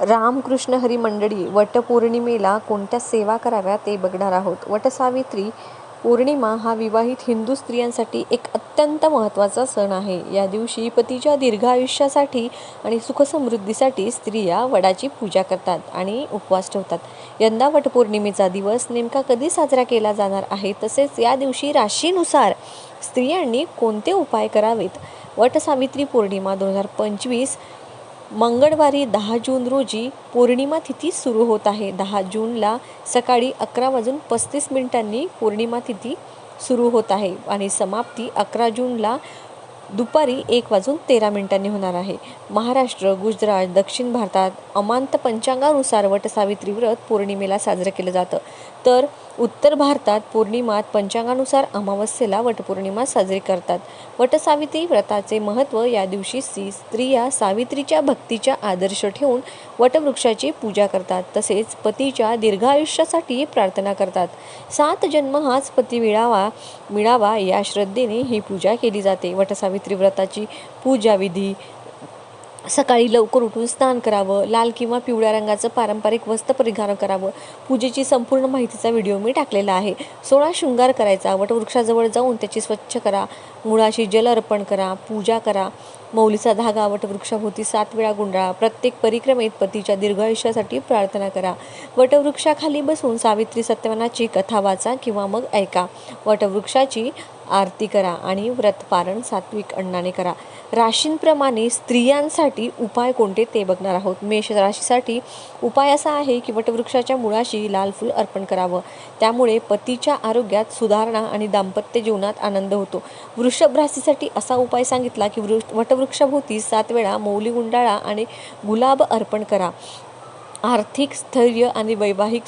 रामकृष्ण हरी मंडळी वटपौर्णिमेला कोणत्या सेवा कराव्या ते बघणार आहोत. वटसावित्री पौर्णिमा हा विवाहित हिंदू स्त्रियांसाठी एक अत्यंत महत्त्वाचा सण आहे. या दिवशी पतीच्या दीर्घायुष्यासाठी आणि सुखसमृद्धीसाठी स्त्रिया वडाची पूजा करतात आणि उपवास ठेवतात. यंदा वटपौर्णिमेचा दिवस नेमका कधी साजरा केला जाणार आहे? तसेच या दिवशी राशीनुसार स्त्रियांनी कोणते उपाय करावेत? वटसावित्री पौर्णिमा दोन हजार पंचवीस मंगळवारी दहा जून रोजी पौर्णिमा तिथी सुरू होत आहे. दहा जूनला सकाळी अकरा वाजून पस्तीस मिनिटांनी पौर्णिमा तिथी सुरू होत आहे आणि समाप्ती अकरा जूनला दुपारी एक वाजून तेरा मिनिटांनी होणार आहे. महाराष्ट्र गुजरात दक्षिण भारतात अमांत पंचांगानुसार वटसावित्री व्रत पौर्णिमेला साजरं केलं जातं. तर उत्तर भारतात पौर्णिमात पंचांगानुसार अमावस्येला वटपौर्णिमा साजरी करतात. वटसावित्री व्रताचे महत्त्व या दिवशी स्त्री स्त्रिया सावित्रीच्या भक्तीच्या आदर्श ठेवून वटवृक्षाची पूजा करतात. तसेच पतीच्या दीर्घायुष्यासाठी प्रार्थना करतात. सात जन्म हाच पती मिळावा मिळावा या श्रद्धेने ही पूजा केली जाते. वटसावित्री व्रताची पूजा विधी सकाळी लवकर उठून स्नान करावं लाल किंवा पिवळ्या रंगाचं पारंपरिक वस्त्र परिधान करावं पूजेची संपूर्ण माहितीचा व्हिडिओ मी टाकलेला आहे. सोळा शृंगार करायचा वटवृक्षाजवळ जाऊन त्याची स्वच्छ करा मुळाशी जल अर्पण करा पूजा करा. मौलीचा धागा वटवृक्षाभोवती सात वेळा गुंडाळा. प्रत्येक परिक्रमेत पतीच्या दीर्घायुष्यासाठी प्रार्थना करा. वटवृक्षाखाली बसून सावित्री सत्यवानाची कथा वाचा किंवा मग ऐका. वटवृक्षाची आरती करा आणि व्रतपारण सात्विक अण्णाने करा. राशींप्रमाणे स्त्रियांसाठी उपाय कोणते ते बघणार आहोत. मेष राशीसाठी उपाय असा आहे की वटवृक्षाच्या मुळाशी लाल फूल अर्पण करावं. त्यामुळे पतीच्या आरोग्यात सुधारणा आणि दाम्पत्य जीवनात आनंद होतो. वृषभ राशीसाठी असा उपाय सांगितला की वृ वटवृक्षाभोवती सात वेळा मौली गुंडाळा आणि गुलाब अर्पण करा. आर्थिक स्थैर्य आणि वैवाहिक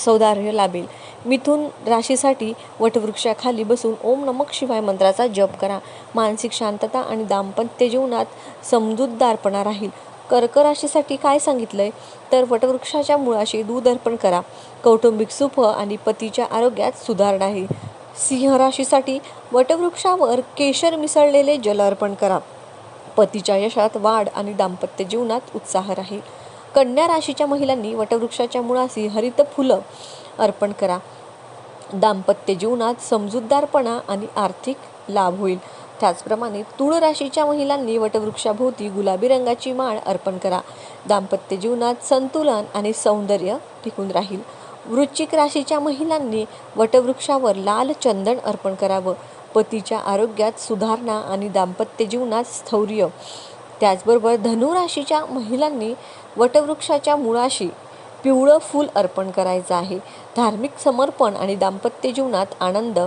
सौदार्य लाभेल. मिथुन राशीसाठी वटवृक्षाखाली बसून ओम नमक शिवाय मंत्राचा जप करा. मानसिक शांतता आणि दाम्पत्य जीवनात समजूतदारपणा राहील. कर्क राशीसाठी काय सांगितलंय? तर वटवृक्षाच्या मुळाशी दूध अर्पण करा. कौटुंबिक सुख आणि पतीच्या आरोग्यात सुधारणा आहे. सिंहराशीसाठी वटवृक्षावर केशर मिसळलेले जल अर्पण करा. पतीच्या यशात वाढ आणि दाम्पत्य जीवनात उत्साह राहील. कन्या राशीच्या महिलांनी वटवृक्षाच्या मुळाशी हरित फुलं अर्पण करा. दाम्पत्य जीवनात समजूतदारपणा आणि आर्थिक लाभ होईल. त्याचप्रमाणे तुळ राशीच्या महिलांनी वटवृक्षाभोवती गुलाबी रंगाची माळ अर्पण करा. दाम्पत्य जीवनात संतुलन आणि सौंदर्य टिकून राहील. वृश्चिक राशीच्या महिलांनी वटवृक्षावर लाल चंदन अर्पण करावं. पतीच्या आरोग्यात सुधारणा आणि दाम्पत्य जीवनात स्थैर्य. त्याचबरोबर धनुराशीच्या महिलांनी वटवृक्षाच्या मुळाशी पिवळं फूल अर्पण करायचं आहे. धार्मिक समर्पण आणि दाम्पत्य जीवनात आनंद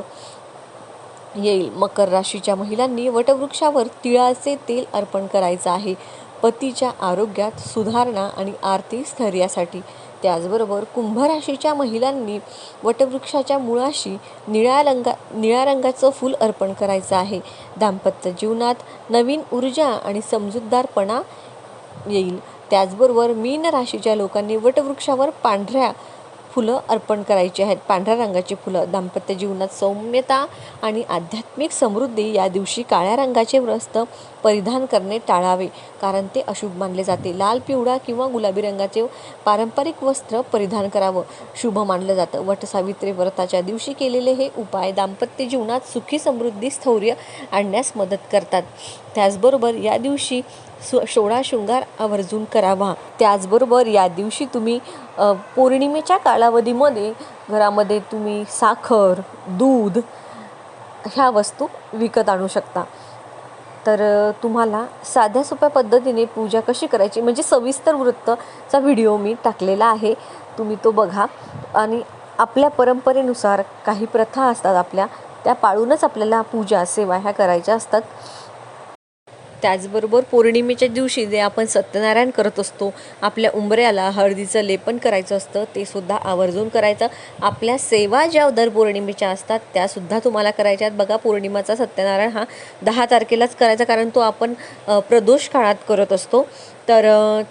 येईल. मकर राशीच्या महिलांनी वटवृक्षावर तिळाचे तेल अर्पण करायचं आहे. पतीच्या आरोग्यात सुधारणा आणि आर्थिक स्थैर्यासाठी त्याचबरोबर कुंभ राशीच्या महिलांनी वटवृक्षाच्या मुळाशी निळ्या रंगा निळ्या रंगाचं फूल अर्पण करायचं आहे. दाम्पत्य जीवनात नवीन ऊर्जा आणि समजूतदारपणा येईल. त्याचबरोबर मीन राशीच्या लोकांनी वटवृक्षावर पांढऱ्या फुलं अर्पण करायची आहेत. पांढऱ्या रंगाची फुलं दाम्पत्य जीवनात सौम्यता आणि आध्यात्मिक समृद्धी या दिवशी काळ्या रंगाचे व्रस्त परिधान करणे टाळावे कारण ते अशुभ मानले जाते. लाल पिवळा किंवा गुलाबी रंगाचे पारंपरिक वस्त्र परिधान करावं शुभ मानलं जातं. वटसावित्री व्रताच्या दिवशी केलेले हे उपाय दाम्पत्य जीवनात सुखी समृद्धी स्थौर्य आणण्यास मदत करतात. त्याचबरोबर या दिवशी सोळा शृंगार आवर्जून करावा. त्याचबरोबर या दिवशी तुम्ही पौर्णिमेच्या कालावधीमध्ये घरामध्ये तुम्ही साखर दूध ह्या वस्तू विकत आणू शकता. तर तुम्हाला साध्या सोप्या पद्धतीने पूजा कशी करायची? म्हणजे सविस्तर वृत्तचा व्हिडिओ मी टाकलेला आहे. तुम्ही तो बघा. आणि आपल्या परंपरेनुसार काही प्रथा असतात आपल्या त्या पाळूनच आपल्याला पूजा सेवा ह्या करायच्या असतात. त्याचबरोबर पौर्णिमेच्या दिवशी जे आपण सत्यनारायण करत असतो आपल्या उंबऱ्याला हळदीचं लेपन करायचं असतं ते सुद्धा आवर्जून करायचं. आपल्या सेवा ज्या दर पौर्णिमेच्या असतात त्यासुद्धा तुम्हाला करायच्या आहेत. बघा पौर्णिमाचा सत्यनारायण हा दहा तारखेलाच करायचा कारण तो आपण प्रदोष काळात करत असतो. तर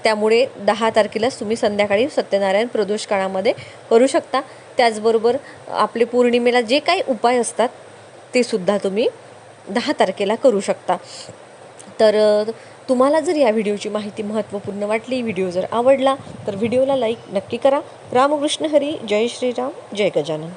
त्यामुळे दहा तारखेलाच तुम्ही संध्याकाळी सत्यनारायण प्रदोष काळामध्ये करू शकता. त्याचबरोबर आपले पौर्णिमेला जे काही उपाय असतात ते सुद्धा तुम्ही दहा तारखेला करू शकता. तर तुम्हाला जर या व्हिडिओची माहिती महत्त्वपूर्ण वाटली व्हिडिओ जर आवडला तर व्हिडिओला लाईक नक्की करा. रामकृष्ण हरी जय श्रीराम जय गजानन.